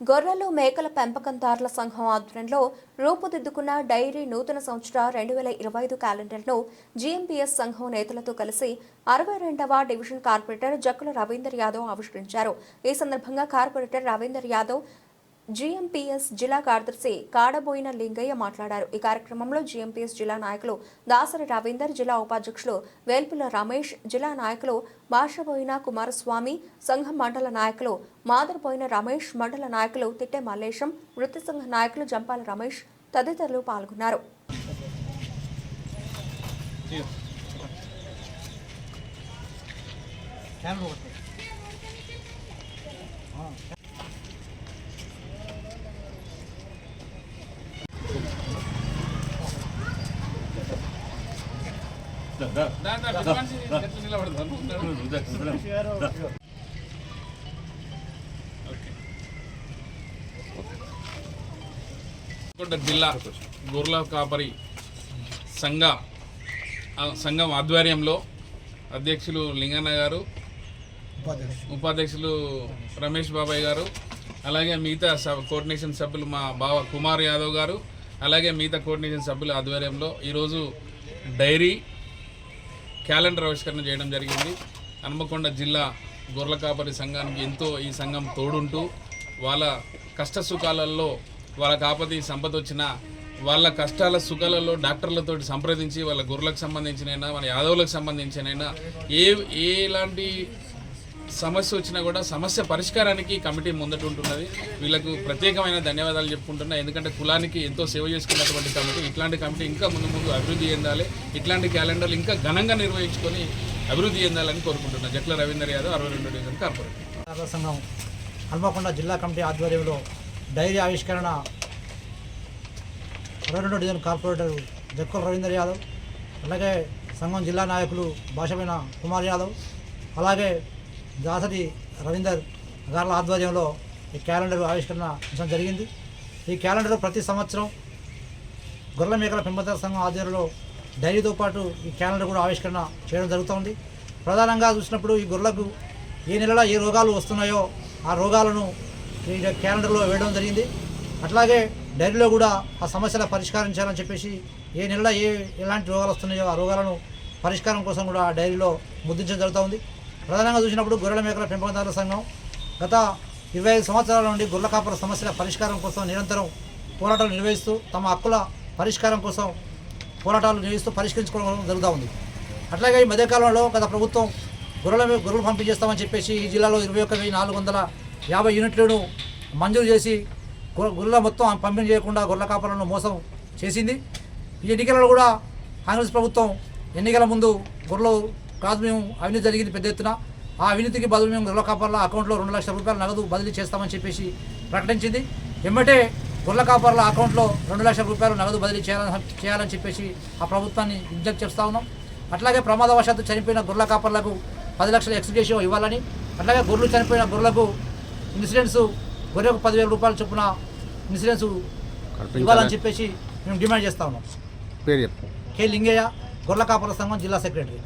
గొర్రెలు మేకల పెంపకందారుల సంఘం ఆధ్వర్యంలో రూపుదిద్దుకున్న డైరీ నూతన సంవత్సర రెండు వేల ఇరవై ఐదు క్యాలెండర్ను జీఎంపీఎస్ సంఘం నేతలతో కలిసి అరవై రెండవ డివిజన్ కార్పొరేటర్ జక్కుల రవీందర్ యాదవ్ ఆవిష్కరించారు. ఈ సందర్భంగా కార్పొరేటర్ రవీందర్ యాదవ్ జీఎంపీఎస్ జిల్లా కార్యదర్శి కాడబోయిన లింగయ్య మాట్లాడారు. ఈ కార్యక్రమంలో జీఎంపీఎస్ జిల్లా నాయకులు దాసరి రవీందర్ జిల్లా ఉపాధ్యక్షులు వేల్పుల రమేష్ జిల్లా నాయకులు భాషబోయిన కుమారస్వామి సంఘం మండల నాయకులు మాదరబోయిన రమేష్ మండల నాయకులు తిట్టె మల్లేశం వృత్తి సంఘ నాయకులు జంపాల రమేష్ తదితరులు పాల్గొన్నారు. జిల్లా గొర్రెల కాపరి సంఘ సంఘం ఆధ్వర్యంలో అధ్యక్షులు లింగన్న గారు ఉపాధ్యక్షులు రమేష్ బాబాయ్ గారు అలాగే మిగతా సబ్ కోఆర్డినేషన్ సభ్యులు మా బావ కుమార్ యాదవ్ గారు అలాగే మిగతా కోఆర్డినేషన్ సభ్యుల ఆధ్వర్యంలో ఈరోజు డైరీ క్యాలెండర్ ఆవిష్కరణ చేయడం జరిగింది. హనుమకొండ జిల్లా గొర్రెల కాపరి సంఘానికి ఎంతో ఈ సంఘం తోడుంటూ వాళ్ళ కష్ట సుఖాలలో వాళ్ళ కాపతి సంపద వచ్చిన వాళ్ళ కష్టాల సుఖాలలో డాక్టర్లతో సంప్రదించి వాళ్ళ గొర్రెలకు సంబంధించినైనా మన యాదవులకు సంబంధించినైనా ఏ ఎలాంటి సమస్య వచ్చినా కూడా సమస్య పరిష్కారానికి కమిటీ ముందట ఉంటున్నది వీళ్ళకు ప్రత్యేకమైన ధన్యవాదాలు చెప్పుకుంటున్నా. ఎందుకంటే కులానికి ఎంతో సేవ చేసుకున్నటువంటి కమిటీ ఇట్లాంటి కమిటీ ఇంకా ముందు ముందు అభివృద్ధి చెందాలి. ఇట్లాంటి క్యాలెండర్లు ఇంకా ఘనంగా నిర్వహించుకొని అభివృద్ధి చెందాలని కోరుకుంటున్నా. జట్ల రవీందర్ యాదవ్ అరవై రెండు డివిజన్ కార్పొరేటర్ సంఘం హన్మకొండ జిల్లా కమిటీ ఆధ్వర్యంలో డైరీ ఆవిష్కరణ అరవై రెండు డివిజన్ కార్పొరేటర్ జక్కుల రవీందర్ యాదవ్ అలాగే సంఘం జిల్లా నాయకులు భాషమైన కుమార్ యాదవ్ అలాగే దాసరి రవీందర్ గార్ల ఆధ్వర్యంలో ఈ క్యాలెండర్ ఆవిష్కరణ ఉంచడం జరిగింది. ఈ క్యాలెండర్ ప్రతి సంవత్సరం గొర్రెల మేకల పెంపకదారుల సంఘం ఆధ్వర్యంలో డైరీతో పాటు ఈ క్యాలెండర్ కూడా ఆవిష్కరణ చేయడం జరుగుతుంది. ప్రధానంగా చూసినప్పుడు ఈ గొర్రెలకు ఏ నెలలో ఏ రోగాలు వస్తున్నాయో ఆ రోగాలను ఈ క్యాలెండర్లో వేయడం జరిగింది. అట్లాగే డైరీలో కూడా ఆ సమస్యల పరిష్కారం చేయాలని చెప్పేసి ఏ నెలలో ఏ ఎలాంటి రోగాలు వస్తున్నాయో ఆ రోగాలను పరిష్కారం కోసం కూడా ఆ డైరీలో ముద్రించడం జరుగుతుంది. ప్రధానంగా చూసినప్పుడు గొర్రెల మేకల పెంపకదారుల సంఘం గత ఇరవై ఐదు సంవత్సరాల నుండి గొర్రెల కాపర సమస్యల పరిష్కారం కోసం నిరంతరం పోరాటాలు నిర్వహిస్తూ తమ హక్కుల పరిష్కారం కోసం పోరాటాలు నిర్వహిస్తూ పరిష్కరించుకోవడం జరుగుతూ ఉంది. అట్లాగే ఈ మధ్యకాలంలో గత ప్రభుత్వం గొర్రెల గొర్రెలు పంపిణీ చేస్తామని చెప్పేసి ఈ జిల్లాలో ఇరవై ఒక్క వెయ్యి నాలుగు వందల యాభై యూనిట్లను మంజూరు చేసి గొర్రెల మొత్తం పంపిణీ చేయకుండా గొర్రెల కాపులను మోసం చేసింది. ఈ ఎన్నికలలో కూడా కాంగ్రెస్ ప్రభుత్వం ఎన్నికల ముందు గొర్రెలు కాదు మేము అవినీతి జరిగింది పెద్ద ఎత్తున. ఆ అవినీతికి బదులు మేము గొర్రెల కాపర్ల అకౌంట్లో రెండు లక్షల రూపాయలు నగదు బదిలీ చేస్తామని చెప్పేసి ప్రకటించింది. ఎమ్మటే గొర్రెల కాపర్ల అకౌంట్లో రెండు లక్షల రూపాయలు నగదు బదిలీ చేయాలని చేయాలని చెప్పేసి ఆ ప్రభుత్వాన్ని విజ్ఞప్తి చేస్తూ ఉన్నాం. అట్లాగే ప్రమాదవశాత్తు చనిపోయిన గొర్రెల కాపర్లకు పది లక్షల ఎక్స్గ్రేషియో ఇవ్వాలని అట్లాగే గొర్రెలు చనిపోయిన గొర్రెలకు ఇన్సూరెన్స్ గొర్రెకు పదివేల రూపాయల చొప్పున ఇన్సూరెన్స్ ఇవ్వాలని చెప్పేసి మేము డిమాండ్ చేస్తా ఉన్నాం. పేరు కె లింగయ్య గొర్రెల కాపర్ల సంఘం జిల్లా సెక్రటరీ.